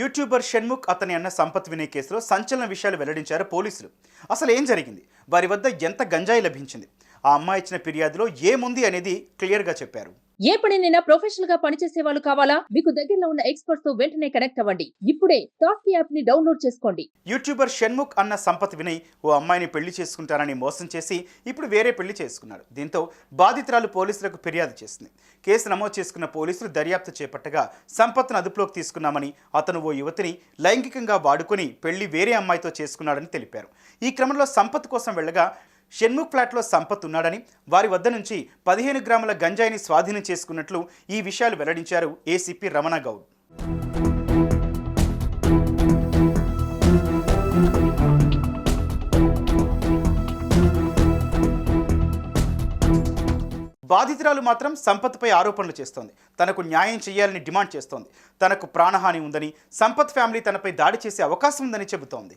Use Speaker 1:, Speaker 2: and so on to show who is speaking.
Speaker 1: YouTuber Shanmukh అతని అన్న సంపత్ వినయ్ కేసులో సంచలన విషయాలు వెల్లడించారు పోలీసులు. అసలు ఏం జరిగింది? వారి వద్ద ఎంత గంజాయి లభించింది? ఆ అమ్మాయి ఇచ్చిన ఫిర్యాదులో ఏముంది అనేది క్లియర్గా చెప్పారు.
Speaker 2: ఏ పనినైనా ప్రొఫెషనల్గా పనిచేసే వాళ్ళు కావాలా? మీకు దగ్గరలో ఉన్న ఎక్స్పర్ట్స్తో వెంటనే కనెక్ట్ అవ్వండి. ఇప్పుడే టాక్ యాప్ని డౌన్లోడ్ చేసుకోండి.
Speaker 1: యూట్యూబర్ షణ్ముఖ్ అన్న సంపత్ వినయ్ ఓ అమ్మాయిని పెళ్ళి చేసుకుంటానని మోసం చేసి ఇప్పుడు వేరే పెళ్ళి చేసుకున్నాడు. దీంతో బాధితురాలు పోలీసులకు ఫిర్యాదు చేసింది. కేసు నమోదు చేసుకున్న పోలీసులు దర్యాప్తు చేపట్టగా సంపత్ను అదుపులోకి తీసుకున్నామని అతను ఓ యువతిని లైంగికంగా వాడుకొని పెళ్ళి వేరే అమ్మాయితో చేసుకున్నాడని తెలిపారు. ఈ క్రమంలో సంపత్ కోసం వెళ్ళగా షణ్ముఖ్ ఫ్లాట్లో సంపత్ ఉన్నాడని వారి వద్ద నుంచి పదిహేను గ్రాముల గంజాయిని స్వాధీనం చేసుకున్నట్లు ఈ విషయాలు వెల్లడించారు ఏసీపీ రమణ గౌడ్. బాధితురాలు మాత్రం సంపత్పై ఆరోపణలు చేస్తోంది. తనకు న్యాయం చేయాలని డిమాండ్ చేస్తోంది. తనకు ప్రాణహాని ఉందని సంపత్ ఫ్యామిలీ తనపై దాడి చేసే అవకాశం ఉందని చెబుతోంది.